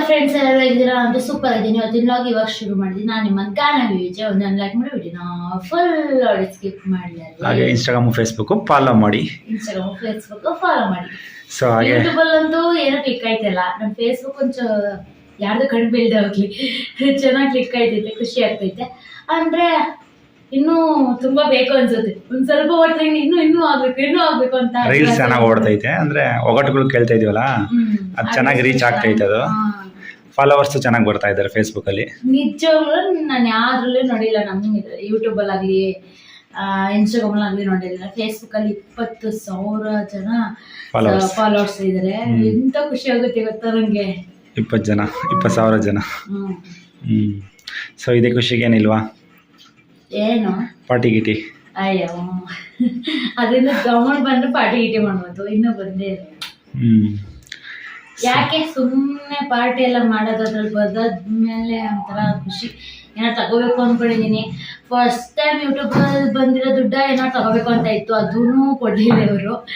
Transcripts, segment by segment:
Friends ಎಲ್ಲರೂ ಇದ್ದೀರಾ ಅಂತ ಸೂಪರ್ ಇದ್ದೀನಿ. ಇವತ್ತಿನ ಲಾಗ್ ಇವಾಗ ಶುರು ಮಾಡಿದ್ದೀನಿ ನಾನು ನಿಮ್ಮ ಗಾನ ವಿಜಯ. ಒಂದೊಂದು ಲೈಕ್ ಮಾಡಿ ನಾ ಫುಲ್ ನೋಡಿ ಸ್ಕಿಪ್ ಹಾಗೆ ಇನ್ಸ್ಟಾಗ್ರಾಮ್ ಫೇಸ್ಬುಕ್ ಫಾಲೋ ಮಾಡಿ. ಇನ್ಸ್ಟಾಗ್ರಾಮ್ ಫೇಸ್ಬುಕ್ ಫಾಲೋ ಮಾಡಿ. ಸೊ ಹಾಗೆ ಯೂಟ್ಯೂಬ್ ಅಲ್ಲಂತೂ ಏನೋ ಕ್ಲಿಕ್ ಆಯ್ತಲ್ಲ ನಮ್ಮ ಫೇಸ್ಬುಕ್ ಒಂದು ಯಾರ್ದು ಕಣ್ಣು ಬೀಳ್ದೆ ಹೋಗ್ಲಿ. ಚೆನ್ನಾಗಿ ಕ್ಲಿಕ್ ಆಯ್ತೈತೆ ಖುಷಿ ಆಗ್ತೈತೆ. ಅಂದ್ರೆ ಇನ್ನೂ ತುಂಬಾ ಬೇಕು ಅನ್ಸುತ್ತೆ. ಒಂದ್ ಸ್ವಲ್ಪ ಓಡ್ತಾ ಇನ್ನೂ ಇನ್ನೂ ಆಗ್ಬೇಕು ಇನ್ನೂ ಆಗ್ಬೇಕು ಅಂತ ರೀಲ್ಸ್ ಚೆನ್ನಾಗಿ ಓಡ್ತೈತೆ ಅಂದ್ರೆ ಒಗಟುಗಳು ಕೇಳ್ತಾ ಇದೀವಲ್ಲ? ಹ್ಮ್. ಅದು ಚೆನ್ನಾಗಿ ರೀಚ್ ಆಗ್ತೈತೆ. ಅದು. ಹಾ. ಫಾಲೋವರ್ಸ್ ಚೆನ್ನಾಗಿ ಬರ್ತಾ ಇದ್ದಾರೆ ಫೇಸ್ಬುಕ್ ಅಲ್ಲಿ. ನಿಜವಾಗ್ಲೂ ನಾನು ಯಾವ್ದ್ರಲ್ಲೂ ನೋಡಿಲ್ಲ ನಮ್ಮ ಯೂಟ್ಯೂಬ್ ಆಗಲಿ ಇನ್ಸ್ಟಾಗ್ರಾಮ್ ಆಗ್ಲಿ ನೋಡಿಲ್ಲ. ಫೇಸ್ಬುಕ್ ಅಲ್ಲಿ ಇಪ್ಪತ್ತು ಸಾವಿರ ಜನ Followers. ಫಾಲೋವರ್ಸ್ ಇದಾರೆ. ಎಂತ ಖುಷಿ ಆಗುತ್ತೆ ಗೊತ್ತಾ ನಂಗೆ? ಇಪ್ಪತ್ತು ಜನ ಇಪ್ಪತ್ತು ಸಾವಿರ ಜನ. ಹ್ಮ್. ಸೊ ಇದೇ ಖುಷಿಗೆ ಏನಿಲ್ವಾ ಏನು? ಪಾರ್ಟಿ ಗಿಟಿ. ಅಯ್ಯೋ. ಅದರಿಂದ ಗಮನ ಬಂದು ಪಾರ್ಟಿ ಗಿಟಿ ಮಾಡ್ಬೋದು ಇನ್ನೂ ಬಂದೇ ಇಲ್ಲ. ಹ್ಮ್. ಯಾಕೆ ಸುಮ್ಮನೆ ಪಾರ್ಟಿ ಎಲ್ಲ ಮಾಡೋದು ಅದ್ರಲ್ಲಿ ಮೇಲೆ ಒಂಥರ ಖುಷಿ. ಏನೋ ತಗೋಬೇಕು ಅನ್ಕೊಂಡಿದೀನಿ. ಫಸ್ಟ್ ಟೈಮ್ ಯೂಟ್ಯೂಬಲ್ಲಿ ಬಂದಿರೋ ದುಡ್ಡ ಏನೋ ತಗೋಬೇಕು ಅಂತ ಇತ್ತು ಅದೂ ಕೊಡಲಿಲ್ಲ ಇವರು.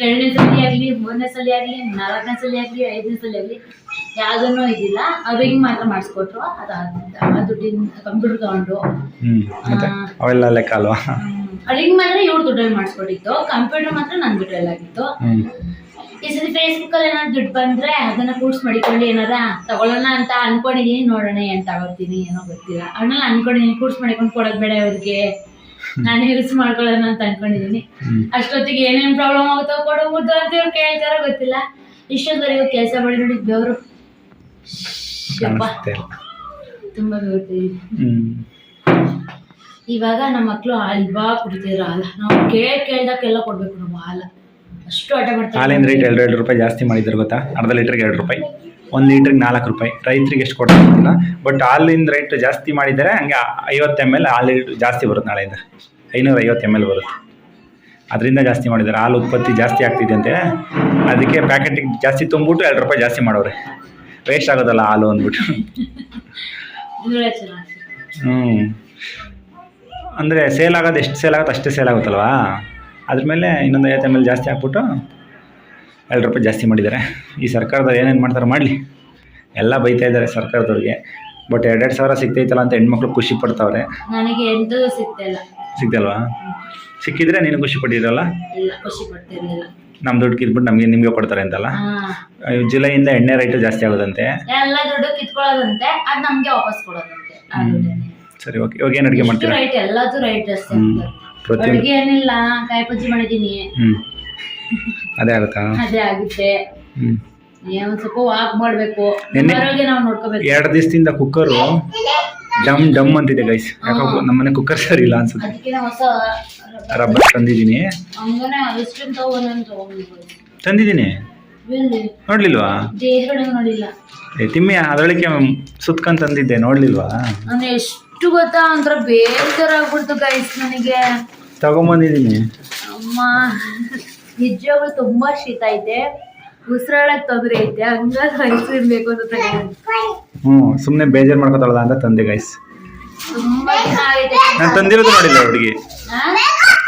ಎರಡನೇ ಸಲ ಆಗಲಿ ಮೂರನೇ ಸಲ ಆಗಲಿ ನಾಲ್ಕನೇ ಸಲ ಆಗಲಿ ಐದನೇ ಸಲ ಆಗಲಿ. ಯಾವುದನ್ನೂ ಇದಿಲ್ಲ. ರಿಂಗ್ ಮಾತ್ರ ಮಾಡಿಸ್ಕೊಟ್ರು ಅದಾದ್ಮೇಲೆ ಆ ದುಡ್ಡಿನ ಕಂಪ್ಯೂಟರ್ ತಗೊಂಡು. ಹ್ಮ್ ಮತ್ತೆ ಅವೆಲ್ಲ ಲೆಕ್ಕ ಅಲ್ವಾ? ರಿಂಗ್ ಮಾತ್ರ ಇವ್ರ ದುಡ್ಡಲ್ಲಿ ಮಾಡಿಸ್ಕೊಟ್ಟಿತ್ತು ಕಂಪ್ಯೂಟರ್ ಮಾತ್ರ ನನ್ ದುಡ್ಡಲ್ಲಿ ಆಗಿತ್ತು. ಹ್ಮ್. ಈ ಸತಿ ಫೇಸ್ಬುಕ್ ಅಲ್ಲಿ ಏನಾದ್ರು ದುಡ್ಡು ಬಂದ್ರೆ ಅದನ್ನ ಕೂಡ್ಸ್ ಮಾಡಿಕೊಂಡು ಏನಾರ ತಗೊಳ್ಳೋಣ ಅಂತ ಅನ್ಕೊಂಡಿದೀನಿ ನೋಡೋಣ ಏನ್ ತಗೋತೀನಿ ಏನೋ ಗೊತ್ತಿಲ್ಲ. ಅಣ್ಣಲ್ಲ ಅನ್ಕೊಂಡಿದೀನಿ ಕೂಡ್ಸ್ ಮಾಡಿಕೊಂಡು ಕೊಡೋದ್ ಬೇಡ ಅವ್ರಿಗೆ ನಾನು ಯೂಸ್ ಮಾಡ್ಕೊಳ್ಳೋಣ ಅಂತ ಅನ್ಕೊಂಡಿದೀನಿ. ಅಷ್ಟೊತ್ತಿಗೆ ಏನೇನ್ ಪ್ರಾಬ್ಲಮ್ ಆಗುತ್ತೋ ಕೊಡಬಹುದು ಅಂತ ಇವ್ರು ಕೇಳ್ತಾರೋ ಗೊತ್ತಿಲ್ಲ. ಇಷ್ಟೊತ್ತವರೆಗೂ ಕೆಲಸ ಮಾಡಿ ನೋಡಿ ಬೆವರು ಕಾಣಿಸ್ತೆ ತುಂಬಾ ಹ್ಮ್. ಇವಾಗ ನಮ್ಮ ಮಕ್ಕಳು ಹಾಲು ಇವಾಗ ಕುಡಿತಿದ್ರು ಹಾಲ? ನಾವು ಕೇಳ್ ಕೇಳ್ದಕ್ಕೆಲ್ಲ ಕೊಡ್ಬೇಕು ನಾವು ಹಾಲ. ಅಷ್ಟು ಆಟ ಮಾಡ್ತಾರೆ ಹಾಲಿನ ರೇಟ್ ಎರಡು ಎರಡು ರೂಪಾಯಿ ಜಾಸ್ತಿ ಮಾಡಿದ್ರು ಗೊತ್ತಾ? ಅರ್ಧ ಲೀಟ್ರಿಗೆ ಎರಡು ರೂಪಾಯಿ. ಒಂದು ಲೀಟ್ರಿಗೆ ನಾಲ್ಕು ರೂಪಾಯಿ. ರೈತರಿಗೆ ಎಷ್ಟು ಕೊಡ್ತಾರೆ ಬಟ್ ಹಾಲಿನ ರೇಟ್ ಜಾಸ್ತಿ ಮಾಡಿದರೆ ಹಂಗೆ ಐವತ್ತು ಎಂ ಎಲ್ ಹಾಲು ಜಾಸ್ತಿ ಬರುತ್ತೆ ನಾಳೆಯಿಂದ. ಐನೂರ ಐವತ್ತು ಎಂ ಎಲ್ ಬರುತ್ತೆ. ಅದರಿಂದ ಜಾಸ್ತಿ ಮಾಡಿದ್ದಾರೆ. ಹಾಲು ಉತ್ಪತ್ತಿ ಜಾಸ್ತಿ ಆಗ್ತಿದೆ ಅಂತೆ. ಅದಕ್ಕೆ ಪ್ಯಾಕೆಟಿಗೆ ಜಾಸ್ತಿ ತುಂಬಿಬಿಟ್ಟು ಎರಡು ರೂಪಾಯಿ ಜಾಸ್ತಿ ಮಾಡೋರೆ ವೇಸ್ಟ್ ಆಗೋದಲ್ಲ ಹಾಲು ಅಂದ್ಬಿಟ್ಟು. ಹ್ಞೂ ಅಂದರೆ ಸೇಲ್ ಆಗೋದು ಎಷ್ಟು ಸೇಲ್ ಆಗುತ್ತೆ ಅಷ್ಟೇ ಸೇಲ್ ಆಗುತ್ತಲ್ವಾ? ಅದ್ರ ಮೇಲೆ ಇನ್ನೊಂದು ಐವತ್ತು ಎಂ ಎಲ್ ಜಾಸ್ತಿ ಹಾಕ್ಬಿಟ್ಟು ಎರಡು ರೂಪಾಯಿ ಜಾಸ್ತಿ ಮಾಡಿದ್ದಾರೆ. ಈ ಸರ್ಕಾರದವ್ರು ಏನೇನು ಮಾಡ್ತಾರೆ ಮಾಡಲಿ. ಎಲ್ಲ ಬೈತಾ ಇದ್ದಾರೆ ಸರ್ಕಾರದವ್ರಿಗೆ. ಬಟ್ ಎರಡೆರಡು ಸಾವಿರ ಸಿಗ್ತೈತಲ್ಲ ಅಂತ ಹೆಣ್ಮಕ್ಳು ಖುಷಿ ಪಡ್ತಾವ್ರೆ. ನನಗೆ ಎಂತದೂ ಸಿಗ್ತಿಲ್ಲ ಸಿಗ್ತಲ್ವಾ ಸಿಕ್ಕಿದ್ರೆ ನೀನು ಖುಷಿ ಪಟ್ಟಿರಲ್ಲ ಇಲ್ಲ ಖುಷಿ ಪಡ್ತಿರ್ಲಿಲ್ಲ. ನಮ್ಮ ದುಡ್ಡು ಕಿತ್ಬಿಟ್ಟು ನಮಗೆ ನಿಮಗೆ ಕೊಡ್ತಾರೆ ಅಂತಲ್ಲ? ಜುಲೈ ಇಂದ ಜುಲೈಯಿಂದ ಎಣ್ಣೆ ರೈಟ್ ಜಾಸ್ತಿ ಆಗೋದಂತೆ? ಎಲ್ಲ ದುಡ್ಡು ಕಿತ್ಕೊಳ್ಳೋದಂತೆ ಅದು ನಮ್ಗೆ ವಾಪಸ್ ಕೊಡೋದಂತೆ ಆ ದುಡ್ಡನ್ನೇ. ಸರಿ ಓಕೆ. ಇವಾಗ ಏನು ಅಡುಗೆ ಇಷ್ಟು ಮಾಡ್ತೀರಾ? ರೈಟ್ ಎಲ್ಲದೂ ರೈಟ್ ಅಷ್ಟೇ ಹ್ಞೂ ಪ್ರತಿಯೊಂದು ಅಡುಗೆ ಏನಿಲ್ಲ ಕಾಯಿ ಬಜ್ಜಿ ಮಾಡಿದೀನಿ ಹ್ಞೂ ಅದೇ ಆಗುತ್ತಾ? ಅದೇ ಆಗುತ್ತೆ. ಹ್ಞೂ ಏನೋ ಒಂದ್ ಸ್ವಲ್ಪ ವಾಕ್ ಮಾಡ್ಬೇಕು. ನೆನ್ನೆ- ನಮ್ಮ ಆರೋಗ್ಯ ನಾವು ನೋಡ್ಕೋಬೇಕು. ಎರಡು ದಿವಸದಿಂದ ಕುಕ್ಕರು ಡಮ್ ಡಮ್ ಅಂತಿದೆ ಗೈಸ್ ಯಾಕೋ ನಮ್ಮನೆ ಕುಕ್ಕರ್ ಸರಿ ಇಲ್ಲ ಅನ್ಸುತ್ತೆ. ರಬ್ಬರ್ ತಂದಿದ್ದೀನಿ. ತಂದಿದ್ದೀನಿ. ನೋಡ್ಲಿಲ್ವಾ? ತಿಮ್ಮಿ ಅದರೊಳಗೆ ಸುತ್ಕೊಂಡ್ ತಂದಿದ್ದೆ ನೋಡ್ಲಿಲ್ವಾ? ಎಷ್ಟು ಗೊತ್ತಾ ಒಂಥರ ಬೇಜಾರ ಆಗ್ಬಿಡ್ತು ಗೈಸ್ ನನಗೆ. ತಗೊಂಬಂದಿದ್ದೀನಿ. ಅಮ್ಮ ನಿಜವಾಗ್ಲೂ ತುಂಬಾ ಶೀತ ಐತೆ. ಉಸಿರಾಡಕ್ ತೊಂದರೆ ಐತೆ ಹಂಗಾಗಿ ಐಸ್ ಕ್ರೀಮ್ ಬೇಕು ಅಂತ ತಗೊಂಡೆ ಹ್ಞೂ ಸುಮ್ಮನೆ ಬೇಜಾರು ಮಾಡ್ಕೊತಾಳಲ್ಲ ಅಂತ ತಂದೆ ಗೈಸ್ ತುಂಬಾ ದಿನ ಆಗೈತೆ ನಾನು ತಂದಿರೋದು ನೋಡಿಲ್ಲ ಹುಡುಗಿ. ಆ?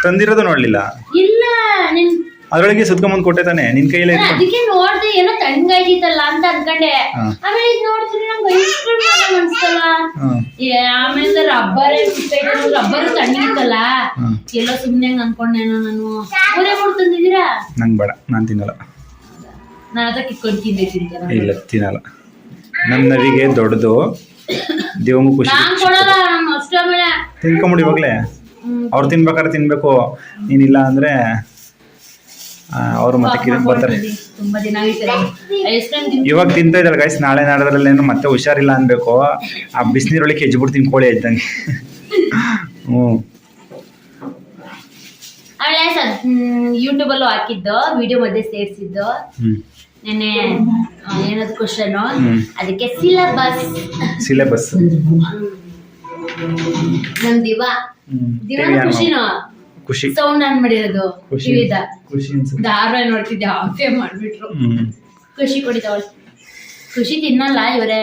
ತಂದಿರೋದು ನೋಡ್ಲಿಲ್ಲ. ಇಲ್ಲ ನಿನ್ ಅದರೊಳಗೆ ಸುತ್ಕೊಂಬಂದು ಕೊಟ್ಟೆ ತಾನೆ ನಿನ್ ಕೈಯಲ್ಲಿ ನಾನ್ ಇಟ್ಕೊಂಡು. ಅದಕ್ಕೆ ನೋಡ್ದೆ ಏನೋ ತಣ್ಣಗಾಯ್ತಿತ್ತಲ್ಲ ಅಂತ ಅನ್ಕೊಂಡೆ. ಹಾ. ಆಮೇಲೆ ಇದು ನೋಡ್ತೀನಿ ನಂಗೆ ಐಸ್ ಕ್ರೀಮ್ ಅನ್ಸ್ತಲ್ಲ. ಹಾಂ. ಏ, ಆಮೇಲೆ ರಬ್ಬರ್ ರಬ್ಬರ್ ತಣ್ಣಗಿತ್ತಲ್ಲ. ಹ್ಮ್. ಎಲ್ಲ ಸುಮ್ನೆ ಹಂಗ್ ಅನ್ಕೊಂಡೇನೋ ನಾನು. ಊರೇ ತಂದಿದ್ದೀರಾ? ನಂಗೆ ಬೇಡ ನಾನು ತಿನ್ನಲ್ಲ. ನಾನು ಅದಕ್ಕೆ ಇಟ್ಕೊಂಡು ತಿಂದೆ ತಿಂತಾರ? ಇಲ್ಲ ತಿನ್ನಲ್ಲ. ನಮ್ಮ ನವಿಗೆ ದೊಡ್ಡದು. ದೇವಂಗು ಖುಷಿ. ನಾನ್ ಕೊಡಲ್ಲ ನಮ್ಮ ತಿನ್ಕೊಂಬಿಡಿ ಇವಾಗಲೇ. ಅವ್ರು ತಿನ್ಬೇಕಾದ್ರೆ ತಿನ್ಬೇಕು. ನೀನಿಲ್ಲ ಅಂದ್ರೆ ಅವರು ಮತ್ತೆ ಕಿರಿ ಬರ್ತಾರೆ. ತುಂಬಾ ದಿನ ಇವಾಗ ತಿಂತಾ ಇದ್ದಾರೆ ಗೈಸ್ ನಾಳೆ ನಾಡದ್ರಲ್ಲಿ ಏನು ಮತ್ತೆ ಹುಷಾರಿಲ್ಲ ಅನ್ಬೇಕು. ಆ ಬಿಸಿನೀರೊಳಗೆ ಹೆಜ್ಬಿಡ್ತೀನಿ ಕೋಳಿ ಆಯ್ತಂಗೆ ಹ್ಞೂ. ಯೂಟ್ಯೂಬ್ ಅಲ್ಲೂ ಹಾಕಿದ್ದು ವಿಡಿಯೋ ಮಧ್ಯೆ ಸೇರಿಸಿದ್ದು. ನೆನ್ನೆ ಏನದು ಕ್ವಶನ್. ಅದಕ್ಕೆ ಸಿಲಬಸ್ ಸಿಲೆಬಸ್ ನಮ್ ದಿವ. ದಿವ ಖುಷಿನೋ? ಖುಷಿ. ಸೌಂಡ್ ಆನ್ ಮಾಡಿರೋದು ಖುಷಿ. ಧಾರಾವಾಹಿ ನೋಡ್ತಿದ್ದೆ ಆಫೇ ಮಾಡ್ಬಿಟ್ರು. ಖುಷಿ ಕೊಡಿತಾವಳ ಖುಷಿ ತಿನ್ನಲ್ಲ ಇವರೇ.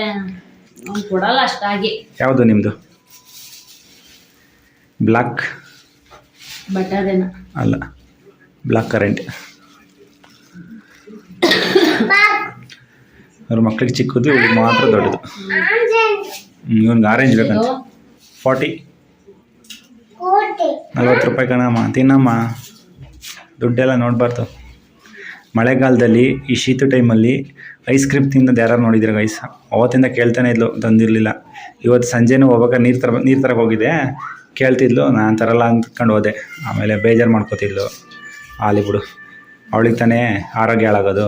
ಕೊಡಲ್ಲ ಅಷ್ಟಾಗಿ. ಯಾವುದು ನಿಮ್ದು? ಬ್ಲಾಕ್? ಬಟರೇನ ಅಲ್ಲ. Block current. ಅವ್ರ ಮಕ್ಳಿಗೆ ಚಿಕ್ಕದು ಇವ್ರಿಗೆ ಮಾತ್ರ ದೊಡ್ಡದು. ಇವನ್ಗೆ ಆರೆಂಜ್ ಬೇಕಂತ. ಫಾರ್ಟಿ ನಲ್ವತ್ತು ರೂಪಾಯಿ ಕಣಮ್ಮ ತಿನ್ನಮ್ಮ. ದುಡ್ಡೆಲ್ಲ ನೋಡಬಾರ್ದು. ಮಳೆಗಾಲದಲ್ಲಿ ಈ ಶೀತ ಟೈಮಲ್ಲಿ ಐಸ್ ಕ್ರೀಮ್ ತಿನ್ನೋದು ಯಾರು ನೋಡಿದ್ರೆ ಗೈಸ್ ಅವತ್ತಿಂದ ಕೇಳ್ತಾನೆ ಇದ್ಲು ತಂದಿರಲಿಲ್ಲ. ಇವತ್ತು ಸಂಜೆನೂ ಹೋಗ್ಬೇಕಾದ್ರೆ ನೀರು ತರ ನೀರು ತರಕ್ಕೆ ಹೋಗಿದ್ದೆ. ಕೇಳ್ತಿದ್ಲು ನಾನು ತರಲ್ಲ ಅಂದ್ಕೊಂಡು ಹೋದೆ. ಆಮೇಲೆ ಬೇಜಾರು ಮಾಡ್ಕೋತಿದ್ಲು. ಆಲಿ ಬಿಡು. ಅವಳಿಗೆ ತಾನೇ ಆರೋಗ್ಯ ಹಾಳಾಗೋದು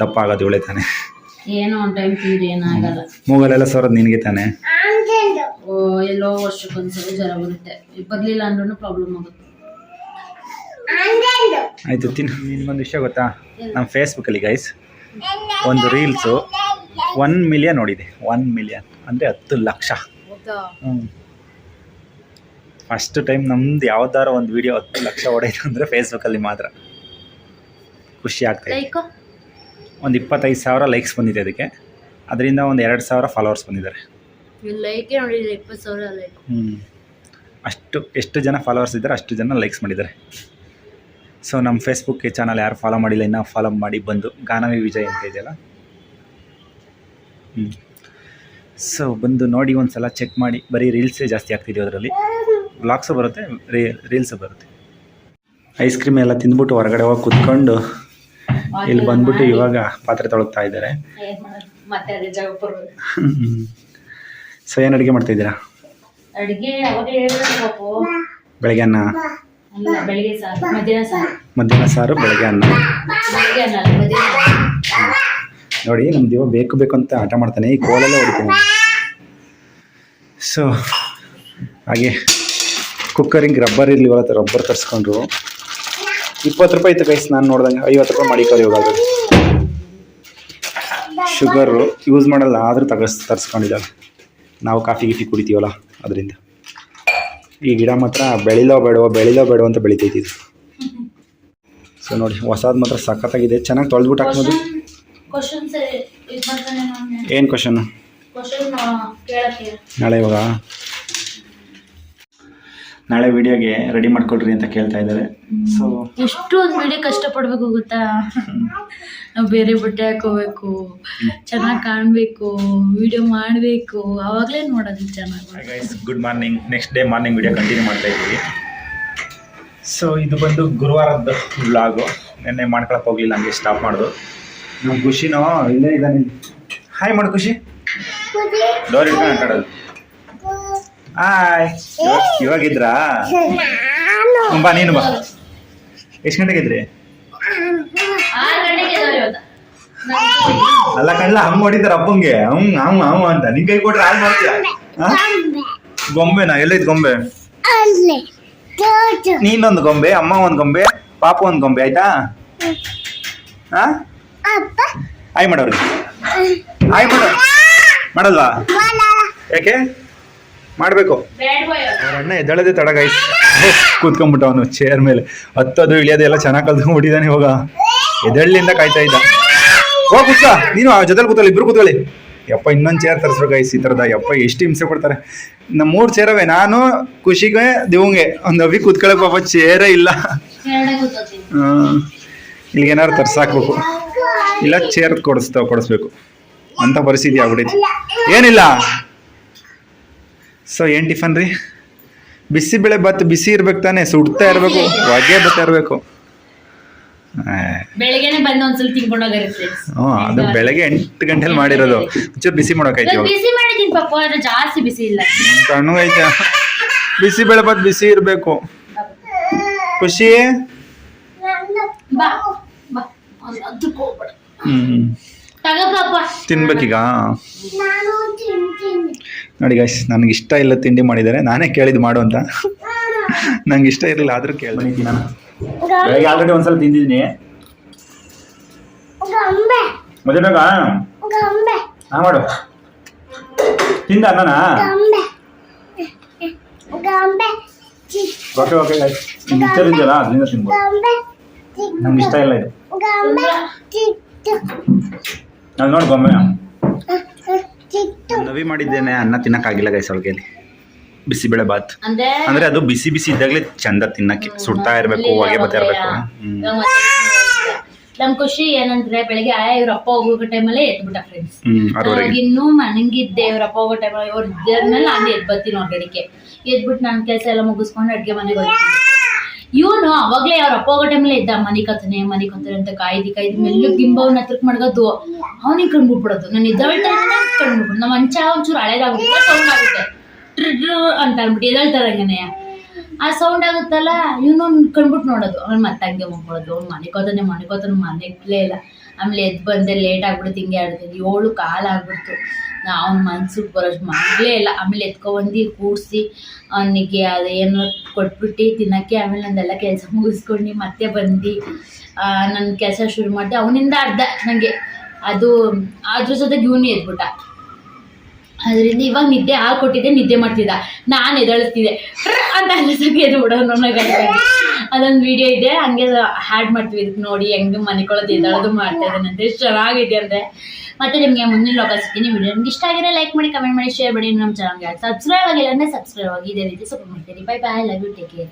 ದಪ್ಪ ಆಗೋದು ಇವಳೆ ತಾನೆ. ಏನೋ ಒಂದು ಟೈಮ್ ತಿಂದ್ರೆ ಏನಾಗಲ್ಲ. ಮೂಗಲೆಲ್ಲ ಸೋರೋದು ನಿನಗೆ ತಾನೆ? ಓ ಎಲ್ಲೋ ವರ್ಷಕ್ಕೊಂದ್ಸರಿ ಜ್ವರ ಬರುತ್ತೆ. ಬರ್ಲಿಲ್ಲ ಅಂದ್ರೂ ಪ್ರಾಬ್ಲಮ್ ಆಗುತ್ತೆ. ಆಯಿತು ತಿನ್ನು. ನಿನ್ಗೊಂದು ವಿಷಯ ಗೊತ್ತಾ? ನಮ್ಮ ಫೇಸ್ಬುಕ್ಕಲ್ಲಿ ಗೈಸ್ ಒಂದು ರೀಲ್ಸು ಒನ್ ಮಿಲಿಯನ್ ನೋಡಿದೆ. ಒನ್ ಮಿಲಿಯನ್ ಅಂದರೆ ಹತ್ತು ಲಕ್ಷ. ಹ್ಞೂ ಫಸ್ಟ್ ಟೈಮ್ ನಮ್ದು ಯಾವ್ದಾರ ಒಂದು ವಿಡಿಯೋ ಹತ್ತು ಲಕ್ಷ ಹೊಡೆಯಿತು ಅಂದರೆ ಫೇಸ್ಬುಕ್ಕಲ್ಲಿ ಮಾತ್ರ. ಖುಷಿ ಆಗ್ತಾಯಿದೆ ಲೈಕ್ ಒಂದು ಇಪ್ಪತ್ತೈದು ಸಾವಿರ ಲೈಕ್ಸ್ ಬಂದಿದೆ ಅದಕ್ಕೆ ಅದರಿಂದ ಒಂದು ಎರಡು ಸಾವಿರ ಫಾಲೋವರ್ಸ್ ಬಂದಿದ್ದಾರೆ. ಲೈಕೇ ನೋಡಿದ್ರೆ ಇಪ್ಪತ್ತು ಸಾವಿರ ಲೈಕ್ ಹ್ಞೂ ಅಷ್ಟು ಎಷ್ಟು ಜನ ಫಾಲೋವರ್ಸ್ ಇದ್ದಾರೆ ಅಷ್ಟು ಜನ ಲೈಕ್ಸ್ ಮಾಡಿದ್ದಾರೆ. ಸೊ ನಮ್ಮ ಫೇಸ್ಬುಕ್ ಚಾನಲ್ ಯಾರು ಫಾಲೋ ಮಾಡಿಲ್ಲ ಇನ್ನೂ ಫಾಲೋ ಮಾಡಿ ಬಂದು. ಗಾನವಿ ವಿಜಯ್ ಅಂತ ಇದೆಯಲ್ಲ? ಹ್ಞೂ ಸೊ ಬಂದು ನೋಡಿ ಒಂದು ಸಲ ಚೆಕ್ ಮಾಡಿ. ಬರೀ ರೀಲ್ಸೇ ಜಾಸ್ತಿ ಆಗ್ತಿದೆ ಅದರಲ್ಲಿ. ಬ್ಲಾಗ್ಸು ಬರುತ್ತೆ ರೀಲ್ಸು ಬರುತ್ತೆ. ಐಸ್ ಕ್ರೀಮ್ ಎಲ್ಲ ತಿಂದ್ಬಿಟ್ಟು ಹೊರಗಡೆ ಹೋಗಿ ಕುತ್ಕೊಂಡು ಇಲ್ಲಿ ಬಂದ್ಬಿಟ್ಟು ಇವಾಗ ಪಾತ್ರೆ ತೊಳಗ್ತಾ ಇದ್ದಾರೆ. ಸೊ ಏನು ಅಡುಗೆ ಮಾಡ್ತಾ ಪಾಪು. ಬೆಳಗ್ಗೆ ಅನ್ನ? ಮಧ್ಯಾಹ್ನ ಸಾರು. ಬೆಳಗ್ಗೆ ಅನ್ನ. ನೋಡಿ ನಮ್ಮ ದೇವ ಬೇಕು ಬೇಕು ಅಂತ ಆಟ ಮಾಡ್ತಾನೆ. ಈ ಕೋಲೆಲ್ಲ ಹೊಡಿತಾನೆ ಸೊ ಹಾಗೆ ಕುಕ್ಕರಿಂಗ್ ರಬ್ಬರ್ ಇರಲಿ ಇವತ್ತು ರಬ್ಬರ್ ತರಿಸ್ಕೊಂಡ್ರು. ಇಪ್ಪತ್ತು ರೂಪಾಯಿ ಇತ್ತು ಕೈಸ್ ನಾನು ನೋಡ್ದಂಗೆ. ಐವತ್ತು ರೂಪಾಯಿ ಮಾಡಿಕೊಳ್ಳಿ ಇವಾಗ ಶುಗರು ಯೂಸ್ ಮಾಡಲ್ಲ ಆದರೂ ತಗಸ್ ತರಿಸ್ಕೊಂಡಿದ್ದಾವೆ ನಾವು ಕಾಫಿ ಗಿಫಿ ಕುಡಿತೀವಲ್ಲ ಅದರಿಂದ. ಈ ಗಿಡ ಮಾತ್ರ ಬೆಳಿಲೋ ಬೇಡವೋ ಬೆಳಿಲೋ ಬೇಡವೋ ಅಂತ ಬೆಳಿತೈತಿ ಇದು. ಸೊ ನೋಡಿ ಹೊಸದು ಮಾತ್ರ ಸಖತ್ತಾಗಿದೆ. ಚೆನ್ನಾಗಿ ತೊಳೆದ್ಬಿಟ್ಟು ಹಾಕ್ಬೋದು. ಏನು ಕ್ವಶನ್ ನಾಳೆ ಇವಾಗ? ನಾಳೆ ವಿಡಿಯೋಗೆ ರೆಡಿ ಮಾಡ್ಕೊಳ್ರಿ ಅಂತ ಕೇಳ್ತಾ ಇದ್ದಾರೆ. ಸೊ ಎಷ್ಟು ಒಂದು ವಿಡಿಯೋ ಕಷ್ಟಪಡ್ಬೇಕು ಗೊತ್ತಾ? ನಾವು ಬೇರೆ ಬಟ್ಟೆ ಹಾಕೋಬೇಕು ಚೆನ್ನಾಗಿ ಕಾಣಬೇಕು ವಿಡಿಯೋ ಮಾಡಬೇಕು ಅವಾಗಲೇ ನೋಡೋದು ಚೆನ್ನಾಗಿ. Good morning next day morning video continue ಮಾಡ್ತಾ ಇದ್ದೀವಿ. ಸೊ ಇದು ಬಂದು ಗುರುವಾರದ ವ್ಲಾಗು ನಿನ್ನೆ ಮಾಡ್ಕೊಳಕ್ಕೆ ಹೋಗ್ಲಿಲ್ಲ ಹಂಗೆ ಸ್ಟಾಪ್ ಮಾಡೋದು. ನಮ್ಮ ಖುಷಿನೋ ಇಲ್ಲೇ ಇದ್ದಾನೆ ಹಾಯ್ ಮಾಡು ಖುಷಿ. ಡೋರ್ ಇಟ್ಕೊಂಡು ಆಟಾಡೋದು ಹಾಯ್ ಇವಾಗಿದ್ರಾ? ಬಾ ನೀನು ಬಾ. ಎಷ್ಟು ಗಂಟೆಗೆ ಇದ್ರಿ ಅಲ್ಲ ಕಣ್ಣ ಹಂಗ್ ಹೊಡಿತಾರ ಅಪ್ಪಂಗೆ. ಹಂಗ್ ಹಂಗ್ ಹಂಗ್ ಅಂತ. ನಿನ್ ಕೈ ಕೊಟ್ರೆ ಹಾಲ್ ಮಾಡ್ತೀಯ? ಗೊಂಬೆನಾ? ಎಲ್ಲೈತ್ ಗೊಂಬೆ? ನೀನೊಂದು ಗೊಂಬೆ ಅಮ್ಮ ಒಂದ್ ಗೊಂಬೆ ಪಾಪ ಒಂದ್ ಗೊಂಬೆ ಆಯ್ತಾ? ಹಾ? ಆಯ್ ಮಾಡೋರಿ ಆಯ್ ಮಾಡೋ ಮಾಡಲ್ವಾ? ಯಾಕೆ? ಮಾಡ್ಬೇಕು. ಅಣ್ಣ ಎದ್ದಳದೆ ತಡ ಗೈಸ್ ಕೂತ್ಕೊಂಡ್ಬಿಟ್ಟ ಅವನು ಚೇರ್ ಮೇಲೆ. ಹತ್ತೋದು ಇಳಿಯೋದು ಎಲ್ಲ ಚೆನ್ನಾಗಿ ಕಲ್ತ್ಕೊಂಡ್ಬಿಟ್ಟಿದ್ದಾನೆ ಇವಾಗ. ಎದಳ್ಳಿಂದ ಕಾಯ್ತಾ ಇದ್ದ. ಓ ಕೂತ್ಕ. ನೀನು ಆ ಜೊತೆಲಿ ಕೂತಲ್ಲಿ ಇಬ್ರು ಕೂತ್ಕೊಳ್ಳಿ. ಯಪ್ಪ ಇನ್ನೊಂದು ಚೇರ್ ತರಿಸ್ಬೇಕು ಗೈಸ್ ಈ ಥರದ ಯಪ್ಪ ಎಷ್ಟು ಹಿಂಸೆ ಕೊಡ್ತಾರೆ ನಮ್ಮ ಮೂರು ಚೇರವೇ ನಾನು ಖುಷಿಗೆ ದಿವಂಗೆ. ಒಂದು ಅವಿ ಕೂತ್ಕೊಳ್ಳೋಕೆ ಪಾಪ ಚೇರೇ ಇಲ್ಲ. ಇಲ್ಲಿಗೆ ಏನಾದ್ರು ತರ್ಸಾಕ್ಬೇಕು. ಇಲ್ಲ ಚೇರ್ ಕೊಡಿಸ್ತಾವ ಕೊಡಿಸ್ಬೇಕು. ಅಂತ ಪರಿಸ್ಥಿತಿ ಆಗ್ಬಿಟ್ಟೈತಿ ಏನಿಲ್ಲ. ಸೊ ಏನು ಟಿಫನ್ ರೀ? ಬಿಸಿಬೇಳೆ ಭತ್ ಬಿಸಿ ಇರ್ಬೇಕು ತಾನೆ ಸುಡ್ತಾ ಇರಬೇಕು ಹೊಗೆ ಬರ್ತಾ ಇರಬೇಕು. ಬೆಳಿಗ್ಗೆನೆ ಬಂದು ಒಂದ್ಸಲ ತಿನ್ಕೊಂಡೋಗಿರಿ ಫ್ರೆಂಡ್ಸ್ ಹ್ಞೂ ಅದು ಬೆಳಗ್ಗೆ ಎಂಟು ಗಂಟೆಲಿ ಮಾಡಿರೋದು. ಒಂಚೂರು ಬಿಸಿ ಮಾಡೋಕೈತಿ ಇವಾಗ. ಬಿಸಿ ಮಾಡಿದ್ದೀನಿ ಪಾಪ ಅದು ಜಾಸ್ತಿ ಬಿಸಿ ಇಲ್ಲ. ತಣ್ಣಗೈತೆ ಬಿಸಿಬೇಳೆ ಭತ್ ಬಿಸಿ ಇರಬೇಕು. ಖುಷಿ? ಬಾ ಬಾ ಒಂದ್ ಅದಕ್ಕೆ ಹೋಗ್ಬೇಡ. ಹ್ಞೂ ತಿನ್ಬೇಕೀಗ? ನೋಡಿ ಗೈಸ್ ನನಗೆ ಇಷ್ಟ ಇಲ್ಲ ತಿಂಡಿ ಮಾಡಿದ್ದಾರೆ. ನಾನೇ ಕೇಳಿದ್ ಮಾಡು ಅಂತ. ನಂಗೆ ಇಷ್ಟ ಇರಲಿಲ್ಲ ಆದರೂ ಕೇಳಿ. ನಾನು ಬೆಳಗ್ಗೆ ಆಲ್ರೆಡಿ ಒಂದ್ಸಲ ತಿಂದಿದ್ದೀನಿ. ಮಧ್ಯಾಹ್ನ ಹಾ ಮಾಡು. ತಿಂದ ಅನ್ನನಾ? ಓಕೆ ಓಕೆ ಗೈಸ್ ಇಷ್ಟ ಇದೆಯಲ್ಲ ಅದರಿಂದ ತಿನ್ಬೋದು. ನಂಗೆ ಇಷ್ಟ ಇಲ್ಲ ಇದು. ನಾನು ನೋಡಿ ಗೊಮ್ಮೆ ನವಿ ಮಾಡಿದ್ದೇನೆ ಅನ್ನ ತಿನ್ನಕ್ಕಾಗಿಲ್ಲ ಗೈಸ್ ಅವಳಿಗೆಲ್ಲಿ ಬಿಸಿಬೇಳೆ ಬಾತ್. ಅಂದ್ರೆ? ಅಂದ್ರೆ ಅದು ಬಿಸಿ ಬಿಸಿ ಇದ್ದಾಗಲೇ ಚಂದ ತಿನ್ನಕ್ಕೆ ಸುಡ್ತಾ ಇರಬೇಕು ಹೊಗೆ ಬರ್ತಾ ಇರಬೇಕು. ನಮ್ ಖುಷಿ ಏನಂದ್ರೆ ಬೆಳಿಗ್ಗೆ ಆಯಾ ಇವ್ರ ಅಪ್ಪ ಹೋಗೋ ಟೈಮಲ್ಲೇ ಎದ್ಬಿಟ್ಟ ಫ್ರೆಂಡ್ಸ್ ಇನ್ನೂ ಮನಂಗಿದ್ದೆ ಇವ್ರ ಅಪ್ಪ ಹೋಗೋ ಟೈಮಲ್ಲಿ ಇವ್ರ ಇದ್ದಾದ್ಮೇಲೆ ನಾನು ಎದ್ ಬರ್ತೀನಿ ಹೊರಗಡೆಗೆ ಎದ್ಬಿಟ್ಟು ನಾನು ಕೆಲಸ ಎಲ್ಲ ಮುಗಿಸ್ಕೊಂಡು ಅಡ್ಗೆ ಮನೆಗೆ ಹೋಗ್ತೀನಿ. ಇವನು ಅವಾಗ್ಲೇ ಅವ್ರ ಅಪ್ಪ ಟೈಮಲ್ಲೇ ಇದ್ದ, ಮನೆ ಕತ್ತನೆ ಮನೆ ಕತ್ತನೆ ಅಂತ ಕಾಯ್ದು ಕಾಯ್ದು ಮೆಲ್ಲು ಬಿಂಬವನ್ನ ಹತ್ರಕ್ ಮಾಡ್ಕೋದು ಅವನಿಗೆ ಕಣ್ಬಿಟ್ಬಿಡೋದು ನಾನು ಎದ್ದೇಳ್ತಾನೆ ಕಣ್ಬಿಟ್ಬಿಡು ನಮ್ಮ ಮಂಚ ಒಂಚೂರು ಹಳೇದಾಗ್ಬಿಟ್ಟು ಸೌಂಡ್ ಆಗುತ್ತೆ. ಅಂತ ಅಂದ್ಬಿಟ್ಟು ಎದ್ದೇಳ್ತಾರಂಗನೆ ಆ ಸೌಂಡ್ ಆಗುತ್ತಲ್ಲ ಇವನು ಕಣ್ಬಿಟ್ಟು ನೋಡೋದು. ಅವ್ನು ಮತ್ತೆ ಹಂಗೆ ಹೋಗ್ಬಿಡೋದು ಅವ್ನು ಮನೆ ಕೋತಾನೆ ಮನೆ ಕೋತಾನೆ ಮನೆಗ್ಲೇ ಇಲ್ಲ. ಆಮೇಲೆ ಎದ್ದು ಬಂದೆ ಲೇಟ್ ಆಗ್ಬಿಡ್ತು, ಹಿಂಗೆ ಆಡ್ತೀನಿ ಏಳು ಕಾಲು ಆಗ್ಬಿಡ್ತು. ಅವ್ನ ಮನ್ಸಿಗೆ ಬರೋಷ್ಟು ಮಾಡಲೇ ಇಲ್ಲ. ಆಮೇಲೆ ಎತ್ಕೊಬಂದು ಕೂಡಿಸಿ, ಅವನಿಗೆ ಅದೇನು ಕೊಟ್ಬಿಟ್ಟು, ತಿನ್ನೋಕ್ಕೆ ಆಮೇಲೆ ನಂದೆಲ್ಲ ಕೆಲಸ ಮುಗಿಸ್ಕೊಂಡು ಮತ್ತೆ ಬಂದು ನನ್ನ ಕೆಲಸ ಶುರು ಮಾಡಿದೆ. ಅವನಿಂದ ಅರ್ಧ ನನಗೆ ಅದು, ಅದ್ರ ಜೊತೆಗೆ ಇವನು ಎದ್ಬಿಟ್ಟ. ಅದರಿಂದ ಇವಾಗ ನಿದ್ದೆ ಹಾಕೊಟ್ಟಿದ್ದೆ ನಿದ್ದೆ ಮಾಡ್ತಿದ್ದ. ನಾನು ಎದಳಿಸ್ತಿದ್ದೆ ಅಂತ ಅನ್ಸಕ್ಕೆ ಎದ್ದು ನನಗೆ ಅದೊಂದು ವಿಡಿಯೋ ಇದೆ, ಹಂಗೆ ಹ್ಯಾಡ್ ಮಾಡ್ತೀವಿ. ಇದಕ್ಕೆ ನೋಡಿ ಹೆಂಗೆ ಮನೆಕೊಳ್ಳೋದು ಎದಳೋದು ಮಾಡ್ತಾ ಇದ್ದಾನೆ ಅಂತ. ಎಷ್ಟು ಚೆನ್ನಾಗಿದೆ ಅಂದ್ರೆ. ಮತ್ತೆ ನಿಮಗೆ ಮುಂದಿನ ಲೋಕ ಸಿಗ್ತೀನಿ. ವಿಡಿಯೋ ನಿಮ್ಗೆ ಇಷ್ಟ ಆಗಿರೋ ಲೈಕ್ ಮಾಡಿ ಕಮೆಂಟ್ ಮಾಡಿ ಶೇರ್ ಮಾಡಿ. ನಮ್ಮ ಚಾನಲ್ಗೆ ಸಬ್ಸ್ಕ್ರೈಬ್ ಆಗಿಲ್ಲ ಅಂದರೆ ಸಬ್ಸ್ಕ್ರೈಬ್ ಆಗಿ. ಇದೇ ರೀತಿ ಸಪೋರ್ಟ್ ಮಾಡ್ತೀನಿ. Bye bye love you take care